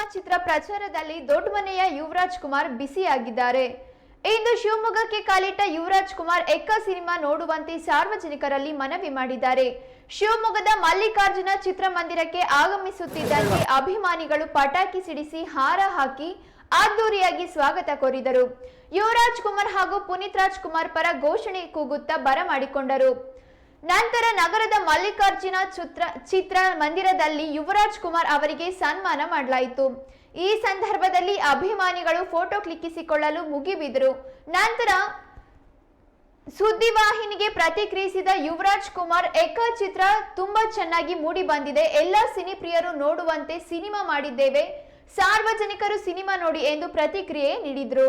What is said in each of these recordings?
Cinema ಚಿತ್ರ ಪ್ರಚಾರದಲ್ಲಿ ದೊಡ್ಡಮನೆಯ ಯುವರಾಜ್ ಕುಮಾರ್ ಬಿಸಿಯಾಗಿದ್ದಾರೆ. ಇಂದು ಶಿವಮೊಗ್ಗಕ್ಕೆ ಕಾಲಿಟ್ಟ ಯುವರಾಜ್ ಕುಮಾರ್ ಎಕ್ಕ ಸಿನಿಮಾ ನೋಡುವಂತೆ ಸಾರ್ವಜನಿಕರಲ್ಲಿ ಮನವಿ ಮಾಡಿದ್ದಾರೆ. ಶಿವಮೊಗ್ಗದ ಮಲ್ಲಿಕಾರ್ಜುನ ಚಿತ್ರಮಂದಿರಕ್ಕೆ ಆಗಮಿಸುತ್ತಿದ್ದಂತೆ ಅಭಿಮಾನಿಗಳು ಪಟಾಕಿ ಸಿಡಿಸಿ ಹಾರ ಹಾಕಿ ಅದ್ದೂರಿಯಾಗಿ ಸ್ವಾಗತ ಕೋರಿದರು. ಯುವರಾಜ್ ಕುಮಾರ್ ಹಾಗೂ ಪುನೀತ್ ರಾಜ್ ಕುಮಾರ್ ಪರ ಘೋಷಣೆ ಕೂಗುತ್ತಾ ಬರಮಾಡಿಕೊಂಡರು. ನಂತರ ನಗರದ ಮಲ್ಲಿಕಾರ್ಜುನ ಚಿತ್ರ ಚಿತ್ರ ಮಂದಿರದಲ್ಲಿ ಯುವರಾಜ್ ಕುಮಾರ್ ಅವರಿಗೆ ಸನ್ಮಾನ ಮಾಡಲಾಯಿತು. ಈ ಸಂದರ್ಭದಲ್ಲಿ ಅಭಿಮಾನಿಗಳು ಫೋಟೋ ಕ್ಲಿಕ್ಕಿಸಿಕೊಳ್ಳಲು ಮುಗಿಬಿದ್ರು. ನಂತರ ಸುದ್ದಿವಾಹಿನಿಗೆ ಪ್ರತಿಕ್ರಿಯಿಸಿದ ಯುವರಾಜ್ ಕುಮಾರ್ ಏಕ ಚಿತ್ರ ತುಂಬಾ ಚೆನ್ನಾಗಿ ಮೂಡಿ ಬಂದಿದೆ. ಎಲ್ಲ ಸಿನಿಪ್ರಿಯರು ನೋಡುವಂತೆ ಸಿನಿಮಾ ಮಾಡಿದ್ದೇವೆ. ಸಾರ್ವಜನಿಕರು ಸಿನಿಮಾ ನೋಡಿ ಎಂದು ಪ್ರತಿಕ್ರಿಯೆ ನೀಡಿದ್ರು.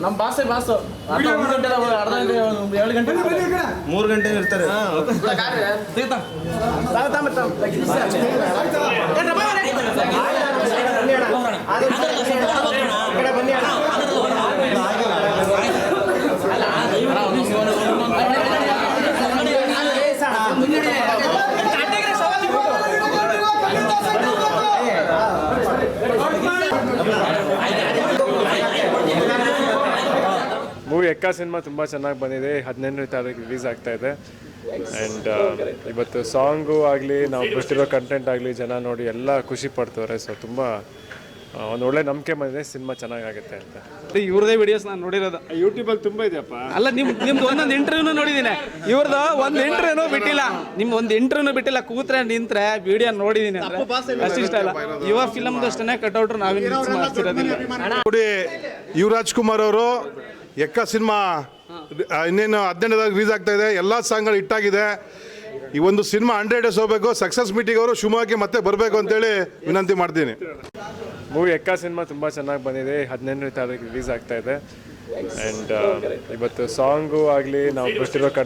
ನಮ್ಮ ಬಾಸೆ ಬಾಸು ಅರ್ಧ ಮೂರು ಗಂಟೆ ಅರ್ಧ ಗಂಟೆ ಒಂದು ಎರಡು ಗಂಟೆ ಮೂರು ಗಂಟೆ ಇರ್ತಾರೆ ಮೂವಿ ಎಕ್ಕ ಸಿನಿಮಾ ತುಂಬ ಚೆನ್ನಾಗಿ ಬಂದಿದೆ. ಹದಿನೆಂಟನೇ ತಾರೀಕು ರಿಲೀಸ್ ಆಗ್ತಾ ಇದೆ. ಆ್ಯಂಡ್ ಇವತ್ತು ಸಾಂಗು ಆಗಲಿ ನಾವು ಬಿಟ್ಟಿರೋ ಕಂಟೆಂಟ್ ಆಗಲಿ ಜನ ನೋಡಿ ಎಲ್ಲ ಖುಷಿ ಪಡ್ತವ್ರೆ. ಸೊ ತುಂಬ ಒಂದು ಒಳ್ಳೆ ನಂಬಿಕೆ ಬಂದಿದೆ. ಸಿನಿಮಾ ಚೆನ್ನಾಗಾಗುತ್ತೆ ಅಂತ. ಇವ್ರದೇ ವಿಡಿಯೋಸ್ ನಾನು ನೋಡಿರೋದು. ಯೂಟ್ಯೂಬಲ್ಲಿ ತುಂಬ ಇದೆಯಪ್ಪ. ಅಲ್ಲ ನಿಮ್ ನಿಮ್ದು ಒಂದೊಂದು ಇಂಟರ್ವ್ಯೂನು ನೋಡಿದ್ದೀನಿ ಇವ್ರದ್ದು ಒಂದು ಇಂಟರ್ವ್ಯೂನು ಬಿಟ್ಟಿಲ್ಲ. ನಿಮ್ಮ ಒಂದು ಇಂಟರ್ವ್ಯೂನು ಬಿಟ್ಟಿಲ್ಲ. ಕೂತ್ರೆ ನಿಂತ್ರೆ ವಿಡಿಯೋ ನೋಡಿದ್ದೀನಿ ಅಷ್ಟಿಷ್ಟ ಅಷ್ಟು ಇಷ್ಟ ಇಲ್ಲ ಯುವ ಫಿಲಮ್ದು ಅಷ್ಟೇ ಕಟ್ಔಟ್ರು ನಾವೇನು ಮಾಡ್ತಿರೋದಿಲ್ಲ. ನೋಡಿ ಯುವರಾಜ್ ಕುಮಾರ್ ಅವರು ಎಕ್ಕ ಸಿನಿಮಾ ಇನ್ನೇನು ಹದಿನೆಂಟದಾಗ ರಿಲೀಸ್ ಆಗ್ತಾ ಇದೆ, ಎಲ್ಲ ಸಾಂಗ್ಗಳು ಆಗಿದೆ. ಈ ಒಂದು ಸಿನಿಮಾ ಹಂಡ್ರೆಡ್ ಡೇಸ್ ಹೋಗಬೇಕು ಸಕ್ಸಸ್ ಮೀಟಿಂಗ್ ಅವರು ಶಿವಮೊಗ್ಗಕ್ಕೆ ಮತ್ತೆ ಬರಬೇಕು ಅಂತೇಳಿ ವಿನಂತಿ ಮಾಡ್ತೀನಿ. ಮೂವಿ ಎಕ್ಕ ಸಿನಿಮಾ ತುಂಬ ಚೆನ್ನಾಗಿ ಬಂದಿದೆ, ಹದಿನೆಂಟನೇ ತಾರೀಕು ರಿಲೀಸ್ ಆಗ್ತಾ ಇದೆ. ಆ್ಯಂಡ್ ಇವತ್ತು ಸಾಂಗು ಆಗಲಿ, ನಾವು ಬಿಟ್ಟಿರೋ